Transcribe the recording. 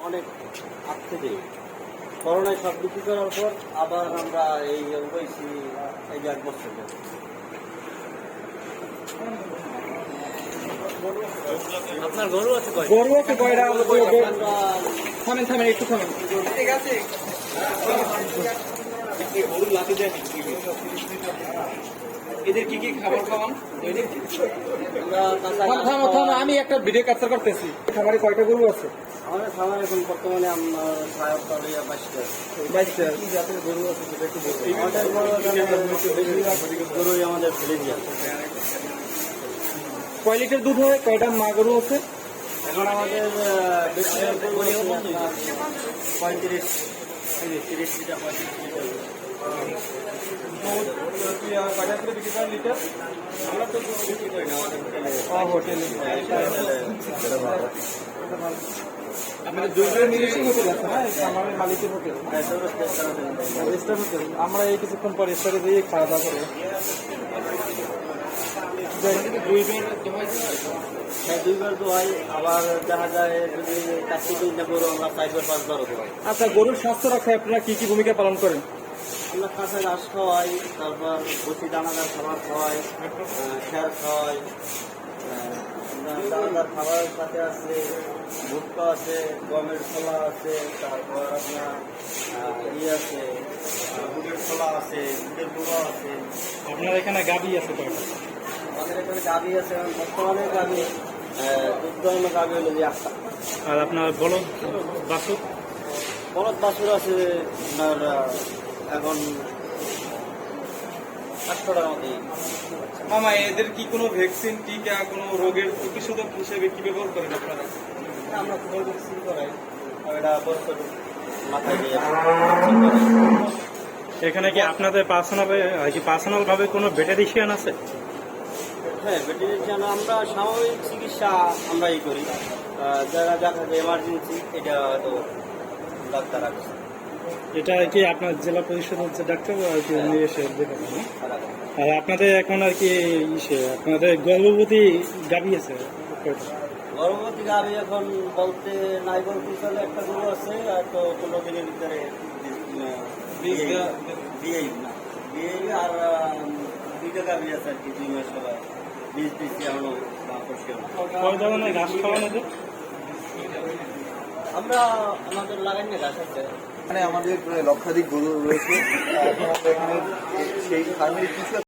অনেক আসতে দেই করোনায় সব বিক্রি করার পর আবার আমরা এই উপাইছি এই এক বছর। আপনার গরু আছে গরু আছে কয়টা? থামেন থামেন একটু থামেন। এদের কি কি খাবার খাওয়ান আমি একটা ভিডিও ক্যাপচার করতেছি। খাবারে কয়টা গরু আছে? আমাদের খাবার এখন বর্তমানে আমরা বাইশটা বাইশটা। কি জাতের গরু আছে সেটা একটু আমাদের গরু কয় লিটার দুধ হয়? কয়টা মা গরু আছে? এখন আমাদের পঁয়ত্রিশ এই তিরিশ লিটার পঁয়ত্রিশ লিটার আমরা এই কিছুক্ষণ পর স্টারে দিয়ে খাওয়া দাওয়া করব আচ্ছা গরুর স্বাস্থ্য রক্ষায় আপনারা কি কি ভূমিকা পালন করেন? আমরা কাঁচা ঘাস খাওয়াই তারপর বসি দানাদার খাবার খাওয়াই খ্যার খাওয়াই দানাদার খাবারের সাথে আছে ভুট্টা আছে গমের ছোলা আছে তারপর আপনার ইয়ে আছে বুটের ছোলা আছে বুটের গুঁড়ো আছে। আপনার এখানে গাবি আছে কয়টা? আমাদের এখানে গাভি আছে বর্তমানে গাভি দুধ দহন গাভি হলো যে একটা আর আপনার বলদ বাসুর বলদ বাসুর আছে আপনার এখন আটশো টাকার মধ্যে মামা এদের কি কোনো ভ্যাকসিন টিকা কোনো রোগের প্রতিষেধক হিসেবে কি ব্যবহার করেন আপনারা? আমরা খুবই বিক্রি করাই। এটা বছর মাথায় দিয়ে এখানে কি আপনাদের পার্সোনাল কি পার্সোনাল ভাবে কোনো ভেটেরিশিয়ান আছে? হ্যাঁ ভেটেরিনারি আমরা স্বাভাবিক চিকিৎসা আমরা ই করি যারা দেখা যায় এমার্জেন্সি এটা হয়তো ডাক্তার আছে। এটা কি আপনার জেলা পরিষদের যে ডাক্তার আর কি উনি এসে দেখাবেন আর আপনাদের এখন আর কি ইসে আপনাদের গর্ভবতী গাবি আছে? গর্ভবতী গাভি এখন বলতে নাই বলতে চলে একটা গরু আছে আর তো পনেরো দিনের ভিতরে বীজ না। বিয়ে আর দুইটা গাভি আছে আর কি দুই মাস সবাই বীজ দিচ্ছি এখনও বা কয় ধরনের ঘাস খাওয়ানো আমরা আমাদের আছে। আমাদের লক্ষাধিক গরু রয়েছে। এখন এখানে সেই ফার্মের কিছু